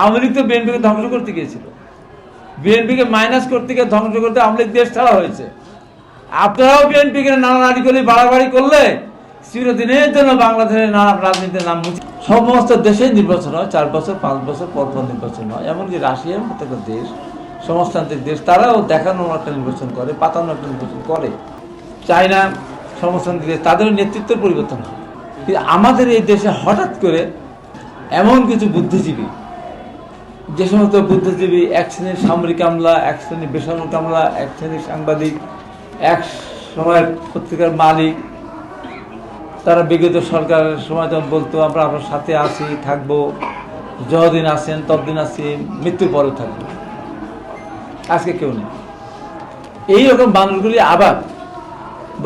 আওয়ামী লীগ তো বিএনপিকে ধ্বংস করতে গিয়েছিল। বিএনপিকে মাইনাস করতে গিয়ে ধ্বংস করতে আওয়ামী লীগ দেশ ছাড়া হয়েছে। আপনারাও বিএনপিকে নাড়ানাড়ি করে বাড়াবাড়ি করলে চিরদিনের জন্য বাংলাদেশের নানা রাজনীতির নাম সমস্ত দেশে নির্বাচন হয়, চার বছর, পাঁচ বছর, পর পর নির্বাচন হয়। এমনকি রাশিয়ার মতো একটা দেশ সমাজতান্ত্রিক দেশ, তারাও দেখানো একটা নির্বাচন করে, পাতানো একটা নির্বাচন করে। চায়না সমাজতান্ত্রিক দেশ, তাদেরও নেতৃত্বের পরিবর্তন হয়। কিন্তু আমাদের এই দেশে হঠাৎ করে এমন কিছু বুদ্ধিজীবী যে সমস্ত বুদ্ধিজীবী, এক শ্রেণির সামরিক আমলা, এক শ্রেণির বেসামরিক আমলা, এক শ্রেণির সাংবাদিক, এক সময়ের পত্রিকার মালিক, তারা বিগত সরকারের সময় যখন বলতো, আমরা আপনার সাথে আছি, থাকব। যতদিন আছেন, ততদিন আছি, মৃত্যুর পরে থাকব। আজকে কেউ নেই। এইরকম মানুষগুলি আবার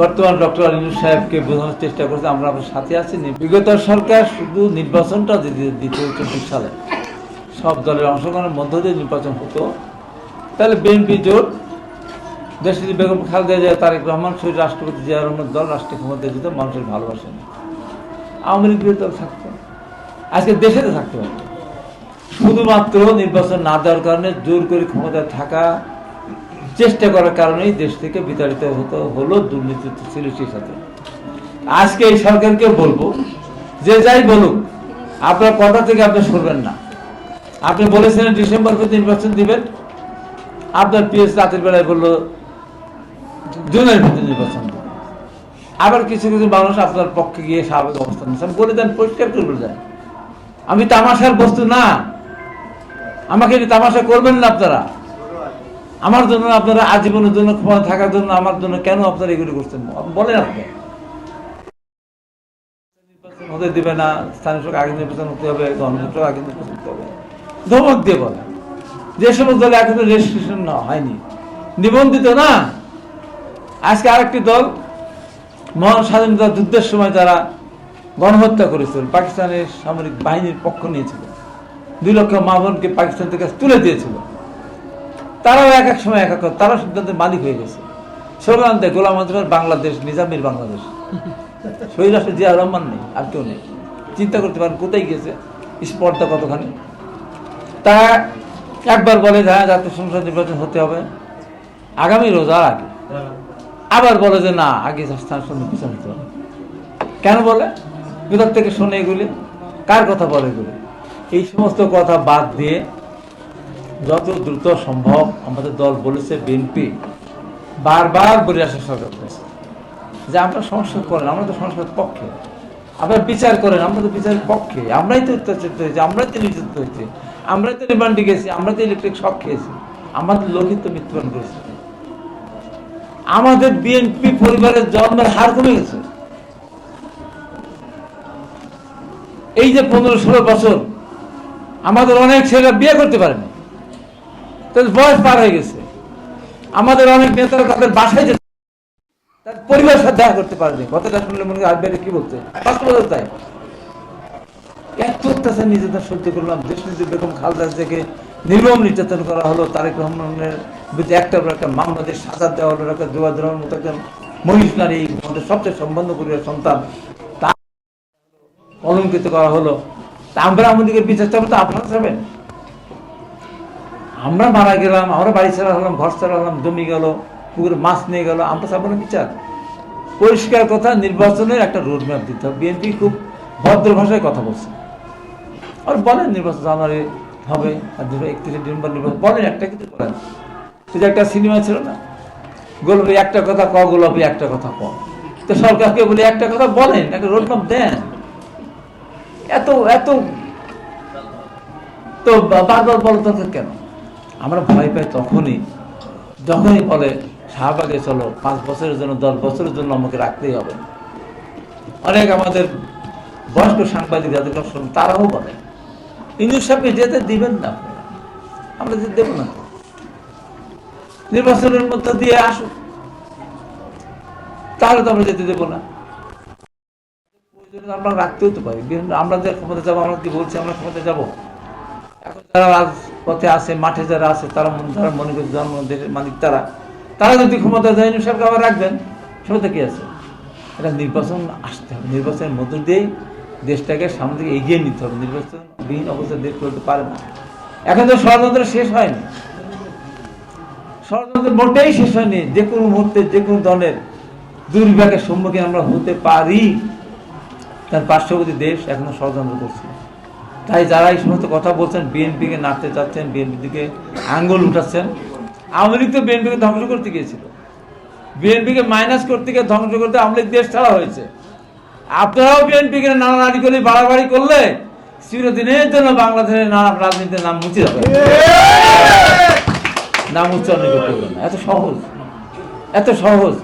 বর্তমান ডক্টর আলিনুর সাহেবকে বোঝানোর চেষ্টা করছে, আমরা আপনার সাথে আছি। বিগত সরকার শুধু নির্বাচনটা দিত চব্বিশ সালে সব দলের অংশগ্রহণের মধ্য দিয়ে নির্বাচন হতো। তাহলে বিএনপি জোট দেশটি বেগম খালেদা জিয়া, তারেক রহমান, শহীদ রাষ্ট্রপতি জিয়া রহমান দল রাষ্ট্রীয় ক্ষমতায় যেত মানুষের ভালোবাসে নেই আওয়ামী লীগ দল থাকতো। আজকে দেশে তো থাকতে পারত শুধুমাত্র নির্বাচন না দেওয়ার কারণে জোর করে ক্ষমতায় থাকা, চেষ্টা করার কারণেই দেশ থেকে বিতাড়িত হতো, হলো দুর্নীতি ছিল সেই সাথে। আজকে এই সরকারকে বলব, যে যাই বলুক, আপনার কথা থেকে আপনি সরবেন না? আপনি বলেছিলেন ডিসেম্বর পর্যন্ত নির্বাচন দিবেন। আপনার পিএস রাতের বেলায় বলল, জুনের ভিতরে নির্বাচন। আবার কিছু কিছু মানুষ আপনার পক্ষে গিয়ে স্বাভাবিক অবস্থান নিচ্ছে বলে দেন, পরিষ্কার করে যায় আমি তামাশার বস্তু না। আমাকে তামাশা করবেন না আপনারা? আমার জন্য আপনারা আজীবনের জন্য ক্ষমতা থাকার জন্য আমার জন্য কেন আপনারা এগুলি করছেন? বলেন আপনি। হতে দিবে না। স্থানীয় আগে নির্বাচন হতে হবে গণতন্ত্র আগে নির্বাচন হতে হবে। ধমক দিয়ে বলে। যে সমস্ত দল এখনও রেজিস্ট্রেশন হয়নি। নিবন্ধিত না। আজকে আরেকটি দল মহান স্বাধীনতা যুদ্ধের সময় তারা গণহত্যা করেছিল পাকিস্তানের সামরিক বাহিনীর পক্ষ নিয়েছিল। দুই লক্ষ মা বোনকে পাকিস্তান থেকে তুলে দিয়েছিল। তারাও এক এক সময় এক এক তারা সিদ্ধান্তের মালিক হয়ে গেছে। স্লোগান গোলাম আজমের বাংলাদেশ, নিজামের বাংলাদেশ। শহীদ জিয়া রহমান নেই, আর কেউ নেই। চিন্তা করতে পারেন কোথায় গিয়েছে, স্পর্ধা কতখানি? তারা একবার বলে যে হ্যাঁ জাতীয় সংসদ নির্বাচন হতে হবে। আগামী রোজার আগে। আবার বলে যে না, আগে স্থান পিছন হতে হবে। কেন বলে? কোথার থেকে শোনে এগুলি। কার কথা বলে এগুলি? এই সমস্ত কথা বাদ দিয়ে যত দ্রুত সম্ভব আমাদের দল বলেছে বিএনপি বারবার বলে আসে সরকার করেছে। যে আমরা সংস্কার করেন, আমরা তো সংস্কার পক্ষে। আপনারা বিচার করেন, আমরা তো বিচারের পক্ষে। আমরাই তো অত্যাচারিত হয়েছি, আমরাই তো নির্যাতিত হয়েছি। আমরাই তো রিমান্ডে গেছি, আমরা তো ইলেকট্রিক শক খেয়েছি। আমাদের লোকই তো মৃত্যুবরণ করেছে। আমাদের বিএনপি পরিবারের জন্মের হার কমে গেছে। এই যে পনেরো ষোলো বছর, আমাদের অনেক ছেলেরা বিয়ে করতে পারেনি বয়স পার হয়ে গেছে। আমাদের অনেক নেতারা তাদের বাসায় যেতে তার পরিবারের সাথে দেখা করতে পারেনি। কথাটা শুনলে মনে হয় কি বলতে বাস্তবতা তাই। এত অত্যাচার নিজেদের সহ্য করলাম, দেশ নীতি বেগম খালদা থেকে নির্মম নির্যাতন করা হলো, তারেক রহমানের বিরুদ্ধে একটার পর একটা মামলা দিয়ে সাজা দেওয়া হলো, একটা যোগাযোগের মতো একজন মহিষ নারী আমাদের সবচেয়ে সম্বন্ধ পরিবার সন্তান তা অলঙ্কিত করা হলো। তা আমরা আমাদেরকে বিচার চাবো তো আপনারা চাবেন? আমরা মারা গেলাম, আমরা বাড়ি ছাড়া হলাম, ঘর ছাড়া হলাম, জমি গেল, পুকুরে মাছ নিয়ে গেল, আমরা চাবো না বিচার? পরিষ্কার কথা, নির্বাচনের একটা রোড ম্যাপ দিতে হবে। বিএনপি খুব ভদ্র ভাষায় কথা বলছে। আর বলেন নির্বাচন জানুয়ারি হবে, আর একত্রিশে ডিসেম্বর নির্বাচন, বলেন একটা কিছু বলেন। সেটা একটা সিনেমা ছিল না? গোলাপি একটা কথা ক, গোলাপি একটা কথা ক। তো সরকারকে বলে, একটা কথা বলেন, একটা রোড ম্যাপ দেন। এত এত তো বারবার বলো তখন কেন? আমরা ভয় পাই তখনই, যখনই বলে শাহবাগে চলো, পাঁচ বছরের জন্য, দশ বছরের জন্য আমাকে রাখতেই হবে। অনেক আমাদের বয়স্ক সাংবাদিক যাদের তারাও বলে। সাহেবকে যেতে দিবেন না আমরা যেতে দেবো না। নির্বাচনের মধ্য দিয়ে আসুক তাহলে তো আমরা যেতে দেবো না। আমরা রাখতেও তো পারি। আমরা যে ক্ষমতা যাব, আমরা কি বলছি আমরা ক্ষমতা যাব? এখন যারা রাজপথে আছে, মাঠে যারা আছে, তারা যারা মনে করছে জন্ম দেশের মালিক তারা। তারা যদি ক্ষমতা দেয় সরকার আবার রাখবেন। সেটা কি আছে? এটা নির্বাচন আসতে হবে। নির্বাচনের মধ্য দিয়েই দেশটাকে সামনে থেকে এগিয়ে নিতে হবে। নির্বাচন বিহীন অবস্থায় দেশ করতে পারে না। এখন তো ষড়যন্ত্র শেষ হয়নি। ষড়যন্ত্র মোটেই শেষ হয়নি। যে কোনো মুহূর্তে যে কোনো দলের দুর্বিপাকের সম্মুখীন আমরা হতে পারি। তার পার্শ্ববর্তী দেশ এখনও ষড়যন্ত্র করছে। তাই যারা এই সমস্ত কথা বলছেন, বিএনপিকে নাড়তে চাচ্ছেন বিএনপির দিকে আঙ্গুল উঠাচ্ছেন, আওয়ামী লীগ তো বিএনপিকে ধ্বংস করতে গিয়েছিল। বিএনপিকে মাইনাস করতে গিয়ে ধ্বংস করতে আওয়ামী লীগ দেশ ছাড়া হয়েছে। আপনারাও বিএনপিকে নানানারি করে বাড়াবাড়ি করলে চিরদিনের জন্য বাংলাদেশের নানা রাজনীতির নাম মুছে যাবে। নাম উচ্চারণ করতে এত সহজ। এত সহজ।